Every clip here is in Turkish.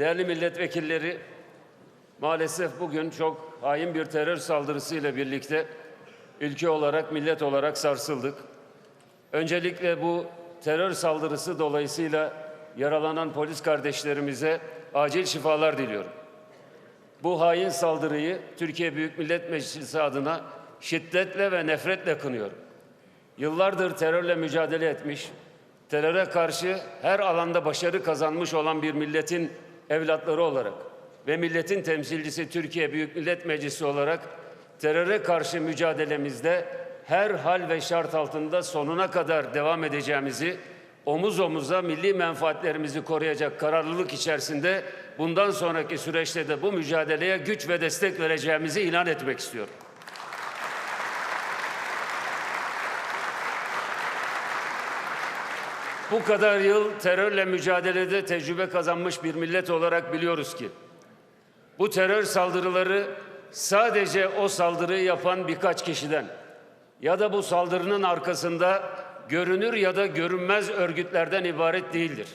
değerli milletvekilleri, maalesef bugün çok hain bir terör saldırısıyla birlikte ülke olarak, millet olarak sarsıldık. Öncelikle bu terör saldırısı dolayısıyla yaralanan polis kardeşlerimize acil şifalar diliyorum. Bu hain saldırıyı Türkiye Büyük Millet Meclisi adına şiddetle ve nefretle kınıyorum. Yıllardır terörle mücadele etmiş, teröre karşı her alanda başarı kazanmış olan bir milletin evlatları olarak ve milletin temsilcisi Türkiye Büyük Millet Meclisi olarak teröre karşı mücadelemizde her hal ve şart altında sonuna kadar devam edeceğimizi, omuz omuza milli menfaatlerimizi koruyacak kararlılık içerisinde bundan sonraki süreçte de bu mücadeleye güç ve destek vereceğimizi ilan etmek istiyorum. Bu kadar yıl terörle mücadelede tecrübe kazanmış bir millet olarak biliyoruz ki bu terör saldırıları sadece o saldırıyı yapan birkaç kişiden ya da bu saldırının arkasında görünür ya da görünmez örgütlerden ibaret değildir.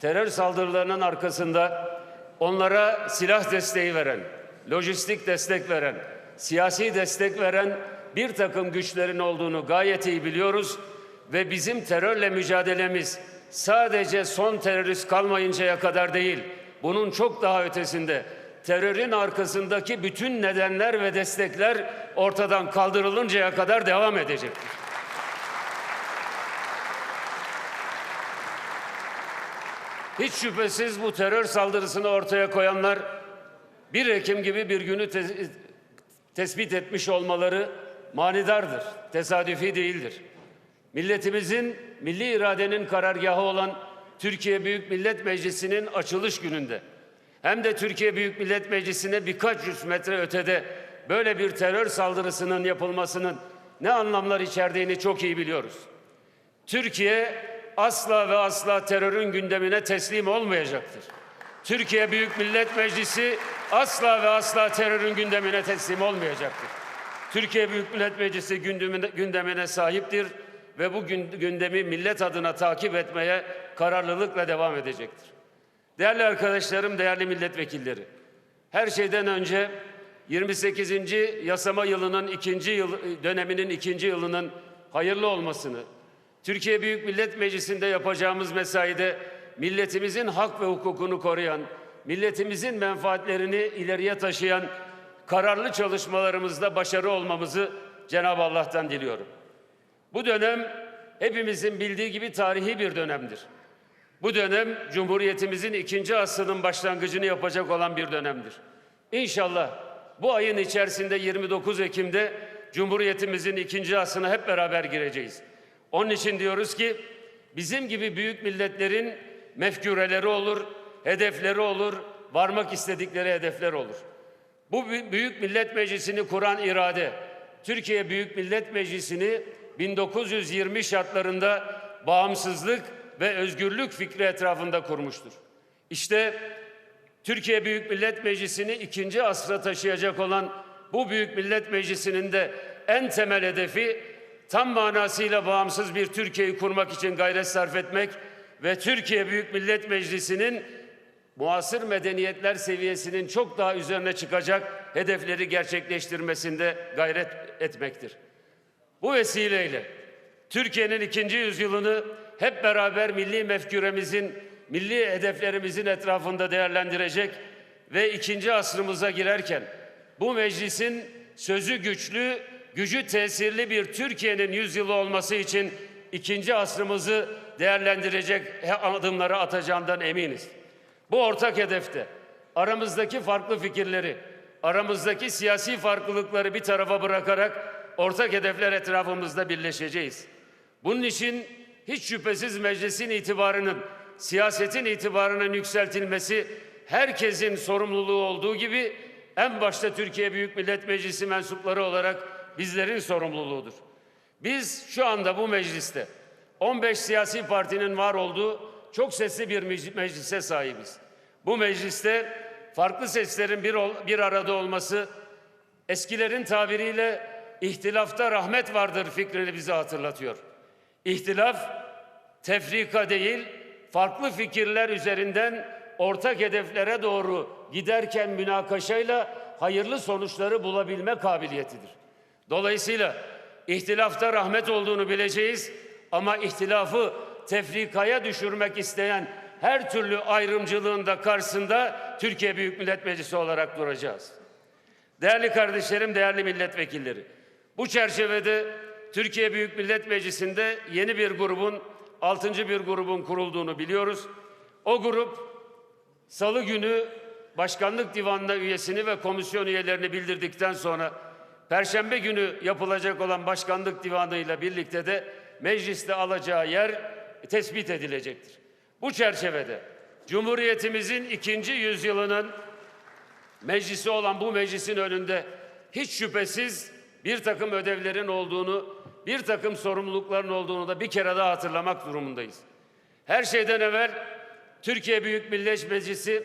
Terör saldırılarının arkasında onlara silah desteği veren, lojistik destek veren, siyasi destek veren bir takım güçlerin olduğunu gayet iyi biliyoruz ve bizim terörle mücadelemiz sadece son terörist kalmayıncaya kadar değil, bunun çok daha ötesinde terörün arkasındaki bütün nedenler ve destekler ortadan kaldırılıncaya kadar devam edecektir. Hiç şüphesiz bu terör saldırısını ortaya koyanlar 1 Ekim gibi bir günü te- tespit etmiş olmaları manidardır, tesadüfi değildir. Milletimizin milli iradenin karargahı olan Türkiye Büyük Millet Meclisi'nin açılış gününde hem de Türkiye Büyük Millet Meclisi'ne birkaç yüz metre ötede böyle bir terör saldırısının yapılmasının ne anlamlar içerdiğini çok iyi biliyoruz. Türkiye asla ve asla terörün gündemine teslim olmayacaktır. Türkiye Büyük Millet Meclisi asla ve asla terörün gündemine teslim olmayacaktır. Türkiye Büyük Millet Meclisi gündemine, gündemine sahiptir ve bu gün- gündemi millet adına takip etmeye kararlılıkla devam edecektir. Değerli arkadaşlarım, değerli milletvekilleri, her şeyden önce 28. yasama yılının ikinci yıl, döneminin ikinci yılının hayırlı olmasını, Türkiye Büyük Millet Meclisi'nde yapacağımız mesaide milletimizin hak ve hukukunu koruyan, milletimizin menfaatlerini ileriye taşıyan kararlı çalışmalarımızda başarı olmamızı Cenab-ı Allah'tan diliyorum. Bu dönem hepimizin bildiği gibi tarihi bir dönemdir. Bu dönem Cumhuriyetimizin ikinci asrının başlangıcını yapacak olan bir dönemdir. İnşallah bu ayın içerisinde 29 Ekim'de Cumhuriyetimizin ikinci asrına hep beraber gireceğiz. Onun için diyoruz ki bizim gibi büyük milletlerin mefküreleri olur, hedefleri olur, varmak istedikleri hedefler olur. Bu bü- Büyük Millet Meclisi'ni kuran irade, Türkiye Büyük Millet Meclisi'ni 1920 şartlarında bağımsızlık ve özgürlük fikri etrafında kurmuştur. İşte Türkiye Büyük Millet Meclisi'ni ikinci asra taşıyacak olan bu Büyük Millet Meclisi'nin de en temel hedefi tam manasıyla bağımsız bir Türkiye'yi kurmak için gayret sarf etmek ve Türkiye Büyük Millet Meclisi'nin muasır medeniyetler seviyesinin çok daha üzerine çıkacak hedefleri gerçekleştirmesinde gayret etmektir. Bu vesileyle Türkiye'nin ikinci yüzyılını hep beraber milli mefküremizin, milli hedeflerimizin etrafında değerlendirecek ve ikinci asrımıza girerken bu meclisin sözü güçlü, gücü tesirli bir Türkiye'nin yüzyılı olması için ikinci asrımızı değerlendirecek adımları atacağından eminiz. Bu ortak hedefte aramızdaki farklı fikirleri, aramızdaki siyasi farklılıkları bir tarafa bırakarak ortak hedefler etrafımızda birleşeceğiz. Bunun için hiç şüphesiz meclisin itibarının, siyasetin itibarının yükseltilmesi herkesin sorumluluğu olduğu gibi en başta Türkiye Büyük Millet Meclisi mensupları olarak bizlerin sorumluluğudur. Biz şu anda bu mecliste 15 siyasi partinin var olduğu çok sesli bir mec- meclise sahibiz. Bu mecliste farklı seslerin bir, ol- bir arada olması eskilerin tabiriyle ihtilafta rahmet vardır fikrini bize hatırlatıyor. İhtilaf tefrika değil, farklı fikirler üzerinden ortak hedeflere doğru giderken münakaşayla hayırlı sonuçları bulabilme kabiliyetidir. Dolayısıyla ihtilafta rahmet olduğunu bileceğiz ama ihtilafı tefrikaya düşürmek isteyen her türlü ayrımcılığın da karşısında Türkiye Büyük Millet Meclisi olarak duracağız. Değerli kardeşlerim, değerli milletvekilleri, bu çerçevede Türkiye Büyük Millet Meclisi'nde yeni bir grubun, altıncı bir grubun kurulduğunu biliyoruz. O grup Salı günü Başkanlık Divanı'na üyesini ve komisyon üyelerini bildirdikten sonra Perşembe günü yapılacak olan Başkanlık Divanı ile birlikte de mecliste alacağı yer tespit edilecektir. Bu çerçevede Cumhuriyetimizin ikinci yüzyılının meclisi olan bu meclisin önünde hiç şüphesiz bir takım ödevlerin olduğunu, bir takım sorumlulukların olduğunu da bir kere daha hatırlamak durumundayız. Her şeyden evvel Türkiye Büyük Millet Meclisi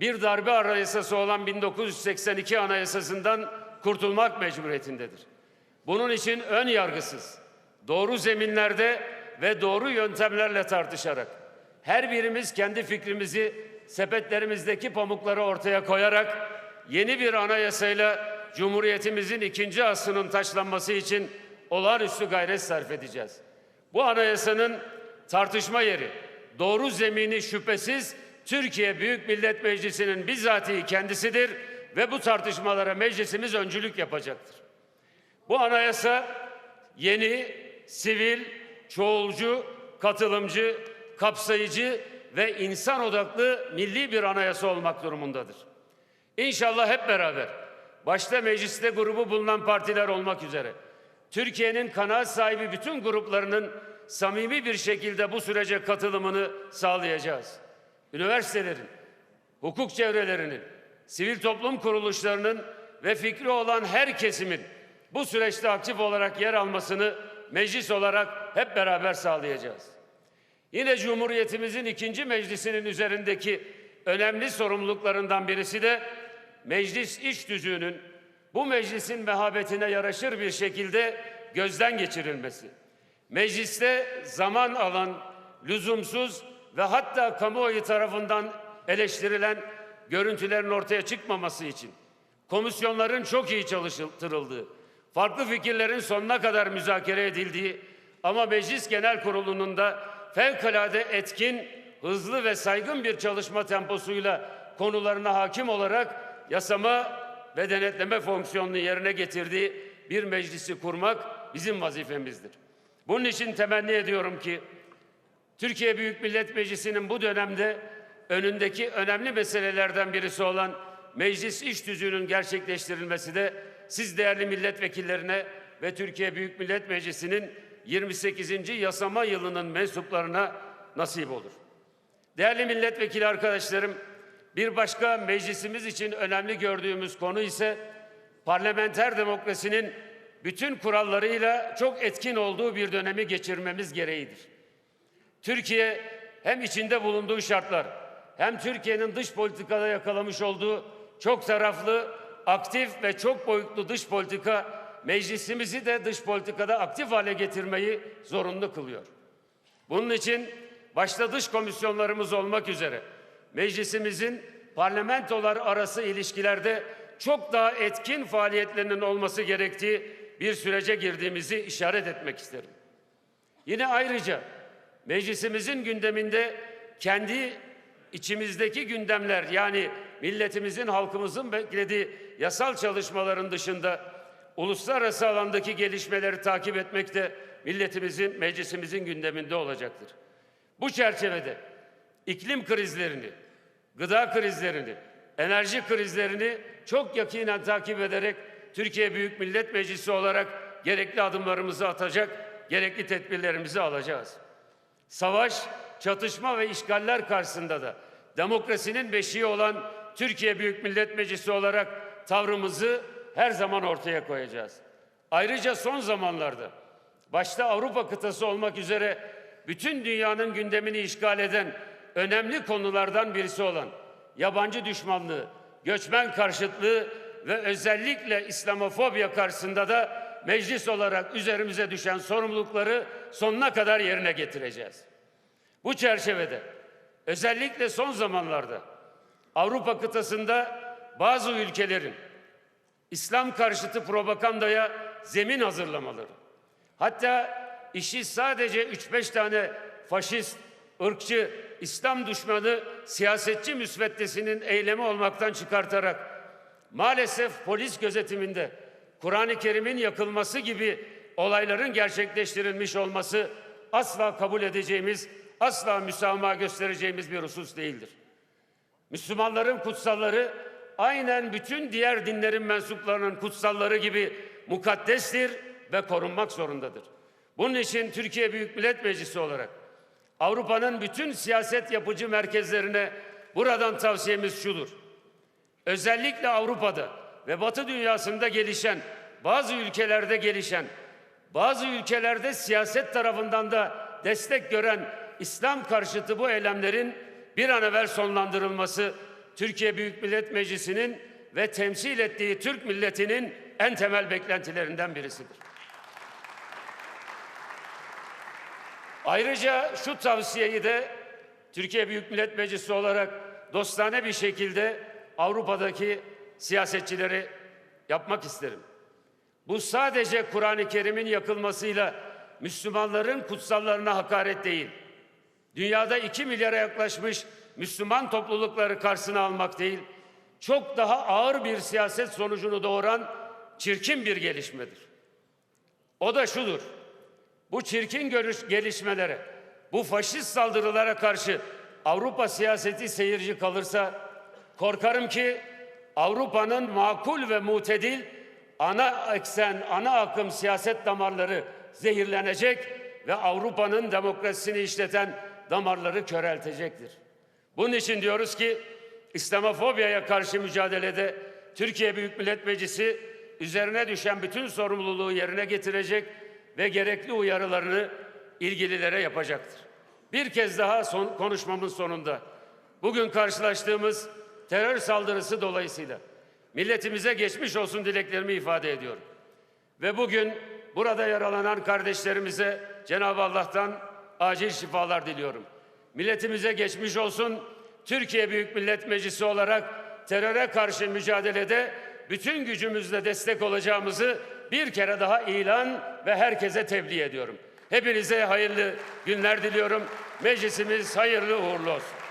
bir darbe anayasası olan 1982 anayasasından kurtulmak mecburiyetindedir. Bunun için ön yargısız, doğru zeminlerde ve doğru yöntemlerle tartışarak her birimiz kendi fikrimizi sepetlerimizdeki pamukları ortaya koyarak yeni bir anayasayla Cumhuriyetimizin ikinci asrının taşlanması için olağanüstü gayret sarf edeceğiz. Bu anayasanın tartışma yeri, doğru zemini şüphesiz Türkiye Büyük Millet Meclisi'nin bizatihi kendisidir ve bu tartışmalara meclisimiz öncülük yapacaktır. Bu anayasa yeni, sivil, çoğulcu, katılımcı, kapsayıcı ve insan odaklı milli bir anayasa olmak durumundadır. İnşallah hep beraber, başta mecliste grubu bulunan partiler olmak üzere, Türkiye'nin kanaat sahibi bütün gruplarının samimi bir şekilde bu sürece katılımını sağlayacağız. Üniversitelerin, hukuk çevrelerinin, sivil toplum kuruluşlarının ve fikri olan her kesimin bu süreçte aktif olarak yer almasını meclis olarak hep beraber sağlayacağız. Yine Cumhuriyetimizin ikinci meclisinin üzerindeki önemli sorumluluklarından birisi de meclis iş düzüğünün bu meclisin mehabetine yaraşır bir şekilde gözden geçirilmesi. Mecliste zaman alan, lüzumsuz ve hatta kamuoyu tarafından eleştirilen görüntülerin ortaya çıkmaması için komisyonların çok iyi çalıştırıldığı, farklı fikirlerin sonuna kadar müzakere edildiği ama Meclis Genel Kurulu'nun da fevkalade etkin, hızlı ve saygın bir çalışma temposuyla konularına hakim olarak yasama ve denetleme fonksiyonunu yerine getirdiği bir meclisi kurmak bizim vazifemizdir. Bunun için temenni ediyorum ki Türkiye Büyük Millet Meclisi'nin bu dönemde önündeki önemli meselelerden birisi olan meclis iş düzüğünün gerçekleştirilmesi de siz değerli milletvekillerine ve Türkiye Büyük Millet Meclisi'nin 28. yasama yılının mensuplarına nasip olur. Değerli milletvekili arkadaşlarım, bir başka meclisimiz için önemli gördüğümüz konu ise parlamenter demokrasinin bütün kurallarıyla çok etkin olduğu bir dönemi geçirmemiz gereğidir. Türkiye hem içinde bulunduğu şartlar hem Türkiye'nin dış politikada yakalamış olduğu çok taraflı, aktif ve çok boyutlu dış politika meclisimizi de dış politikada aktif hale getirmeyi zorunlu kılıyor. Bunun için başta dış komisyonlarımız olmak üzere meclisimizin parlamentolar arası ilişkilerde çok daha etkin faaliyetlerinin olması gerektiği bir sürece girdiğimizi işaret etmek isterim. Yine ayrıca meclisimizin gündeminde kendi içimizdeki gündemler yani milletimizin, halkımızın beklediği yasal çalışmaların dışında uluslararası alandaki gelişmeleri takip etmek de milletimizin, meclisimizin gündeminde olacaktır. Bu çerçevede iklim krizlerini, gıda krizlerini, enerji krizlerini çok yakinen takip ederek Türkiye Büyük Millet Meclisi olarak gerekli adımlarımızı atacak, gerekli tedbirlerimizi alacağız. Savaş, çatışma ve işgaller karşısında da demokrasinin beşiği olan Türkiye Büyük Millet Meclisi olarak tavrımızı her zaman ortaya koyacağız. Ayrıca son zamanlarda başta Avrupa kıtası olmak üzere bütün dünyanın gündemini işgal eden önemli konulardan birisi olan yabancı düşmanlığı, göçmen karşıtlığı ve özellikle İslamofobya karşısında da meclis olarak üzerimize düşen sorumlulukları sonuna kadar yerine getireceğiz. Bu çerçevede Özellikle son zamanlarda Avrupa kıtasında bazı ülkelerin İslam karşıtı propagandaya zemin hazırlamaları. Hatta işi sadece 3-5 tane faşist, ırkçı, İslam düşmanı siyasetçi müsveddesinin eylemi olmaktan çıkartarak maalesef polis gözetiminde Kur'an-ı Kerim'in yakılması gibi olayların gerçekleştirilmiş olması asla kabul edeceğimiz, asla müsamaha göstereceğimiz bir husus değildir. Müslümanların kutsalları aynen bütün diğer dinlerin mensuplarının kutsalları gibi mukaddestir ve korunmak zorundadır. Bunun için Türkiye Büyük Millet Meclisi olarak Avrupa'nın bütün siyaset yapıcı merkezlerine buradan tavsiyemiz şudur. Özellikle Avrupa'da ve Batı dünyasında gelişen, bazı ülkelerde gelişen, bazı ülkelerde siyaset tarafından da destek gören İslam karşıtı bu eylemlerin bir an evvel sonlandırılması Türkiye Büyük Millet Meclisi'nin ve temsil ettiği Türk milletinin en temel beklentilerinden birisidir. Ayrıca şu tavsiyeyi de Türkiye Büyük Millet Meclisi olarak dostane bir şekilde Avrupa'daki siyasetçileri yapmak isterim. Bu sadece Kur'an-ı Kerim'in yakılmasıyla Müslümanların kutsallarına hakaret değil. Dünyada 2 milyara yaklaşmış Müslüman toplulukları karşısına almak değil, çok daha ağır bir siyaset sonucunu doğuran çirkin bir gelişmedir. O da şudur. Bu çirkin görüş gelişmelere, bu faşist saldırılara karşı Avrupa siyaseti seyirci kalırsa korkarım ki Avrupa'nın makul ve mutedil ana eksen, ana akım siyaset damarları zehirlenecek ve Avrupa'nın demokrasisini işleten damarları köreltecektir. Bunun için diyoruz ki İslamofobiyaya karşı mücadelede Türkiye Büyük Millet Meclisi üzerine düşen bütün sorumluluğu yerine getirecek ve gerekli uyarılarını ilgililere yapacaktır. Bir kez daha son konuşmamın sonunda bugün karşılaştığımız terör saldırısı dolayısıyla milletimize geçmiş olsun dileklerimi ifade ediyorum. Ve bugün burada yaralanan kardeşlerimize Cenab-ı Allah'tan acil şifalar diliyorum. Milletimize geçmiş olsun. Türkiye Büyük Millet Meclisi olarak teröre karşı mücadelede bütün gücümüzle destek olacağımızı bir kere daha ilan ve herkese tebliğ ediyorum. Hepinize hayırlı günler diliyorum. Meclisimiz hayırlı uğurlu olsun.